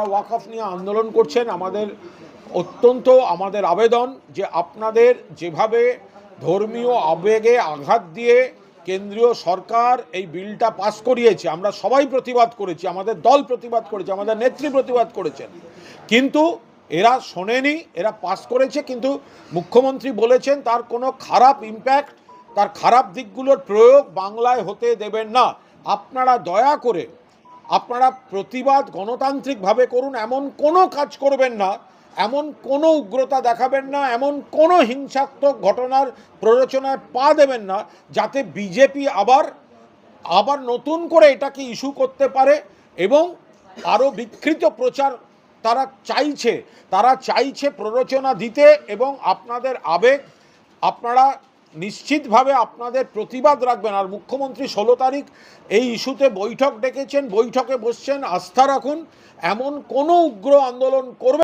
যারা ওয়াকফ নিয়ে আন্দোলন করছেন, আমাদের অত্যন্ত আমাদের আবেদন যে আপনাদের যেভাবে ধর্মীয় আবেগে আঘাত দিয়ে কেন্দ্রীয় সরকার এই বিলটা পাস করিয়েছে, আমরা সবাই প্রতিবাদ করেছি, আমাদের দল প্রতিবাদ করেছে, আমাদের নেত্রী প্রতিবাদ করেছেন কিন্তু এরা শোনেনি, এরা পাস করেছে, কিন্তু মুখ্যমন্ত্রী বলেছেন তার কোনো খারাপ ইম্প্যাক্ট তার খারাপ দিকগুলোর প্রয়োগ বাংলায় হতে দেবেন না। আপনারা দয়া করে আপনারা প্রতিবাদ গণতান্ত্রিকভাবে করুন, এমন কোনো কাজ করবেন না, এমন কোনো উগ্রতা দেখাবেন না, এমন কোনো হিংসাত্মক ঘটনার প্ররোচনায় পা দেবেন না, যাতে বিজেপি আবার আবার নতুন করে এটাকে ইস্যু করতে পারে এবং আরও বিকৃত প্রচার তারা চাইছে। তারা চাইছে প্ররোচনা দিতে এবং আপনাদের আবেগ, আপনারা নিশ্চিতভাবে আপনাদের প্রতিবাদ রাখবেন। আর মুখ্যমন্ত্রী ষোলো তারিখ এই ইস্যুতে বৈঠক ডেকেছেন, বৈঠকে বসছেন, আস্থা রাখুন। এমন কোনো উগ্র আন্দোলন করবে